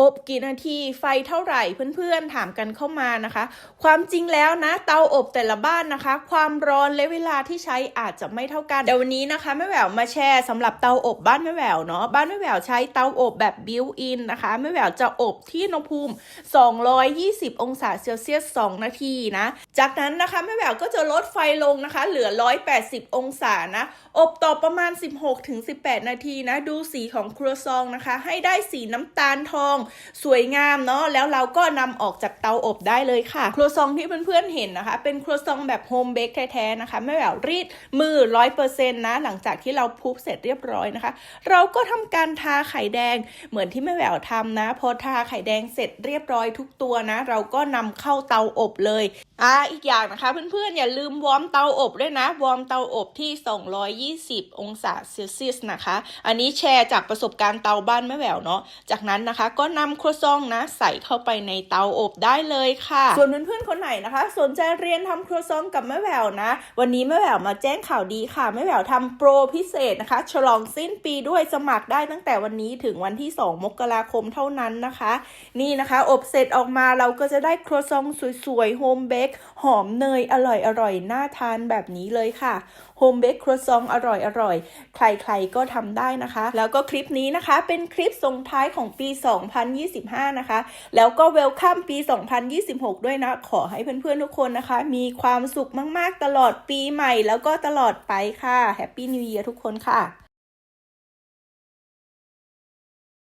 อบกี่นาทีไฟเท่าไหร่เพื่อนๆถามกันเข้ามานะคะ ความจริงแล้วนะ เตาอบแต่ละบ้านนะคะ ความร้อนและเวลาที่ใช้อาจจะไม่เท่ากันเดี๋ยววันนี้นะคะแม่แหววมาแชร์สำหรับเตาอบบ้านแม่แหววเนาะบ้านแม่แหววใช้เตาอบแบบบิวอินนะคะแม่แหววจะอบที่อุณหภูมิ 220 องศาเซลเซียส 2 นาทีนะ จากนั้นนะคะแม่แหววก็จะลดไฟลงนะคะ เหลือ 180 องศานะ อบต่อประมาณ 16-18 นาทีนะ ดูสีของครัวซองนะคะ ให้ได้สีน้ำตาลทองสวยงามเนาะแล้วเราก็นำออกจากเตาอบได้เลยค่ะ ครัวซองที่เพื่อนๆเห็นนะคะ เป็นครัวซองแบบโฮมเบคแท้ๆนะคะแม่แหววรีดมือ100%นต์นะ หลังจากที่เราพุบเสร็จเรียบร้อยนะคะ เราก็ทำการทาไข่แดงเหมือนที่แม่แหววทำนะ พอทาไข่แดงเสร็จเรียบร้อยทุกตัวนะ เราก็นำเข้าเตาอบเลยอ่าอีกอย่างนะคะเพื่อนๆอย่าลืมวอร์มเตาอบด้วยนะ วอร์มเตาอบที่ 220 องศาเซลเซียสนะคะ อันนี้แชร์จากประสบการณ์เตาบ้านแม่แหววเนาะจากนั้นนะคะก็นำครัวซองนะ ใส่เข้าไปในเตาอบได้เลยค่ะ ส่วนเพื่อนๆคนไหนนะคะ สนใจเรียนทำครัวซองกับแม่แววนะ วันนี้แม่แววมาแจ้งข่าวดีค่ะแม่แววทำโปรพิเศษนะคะ ฉลองสิ้นปีด้วยสมัครได้ตั้งแต่วันนี้ถึงวันที่ 2 มกราคมเท่านั้นนะคะ นี่นะคะอบเสร็จออกมาเราก็จะได้ครัวซองสวยๆโฮมเบคหอมเนยอร่อยๆน่าทานแบบนี้เลยค่ะโฮมเบคครัวซองอร่อยๆใครๆก็ทำได้นะคะ แล้วก็คลิปนี้นะคะ เป็นคลิปส่งท้ายของปี2025 นะคะ แล้วก็เวลคัมปี 2026 ด้วยนะ ขอให้เพื่อนๆทุกคนนะคะ มีความสุขมากๆตลอดปีใหม่แล้วก็ตลอดไปค่ะแฮปปี้นิว e ียร์ทุกคนค่ะ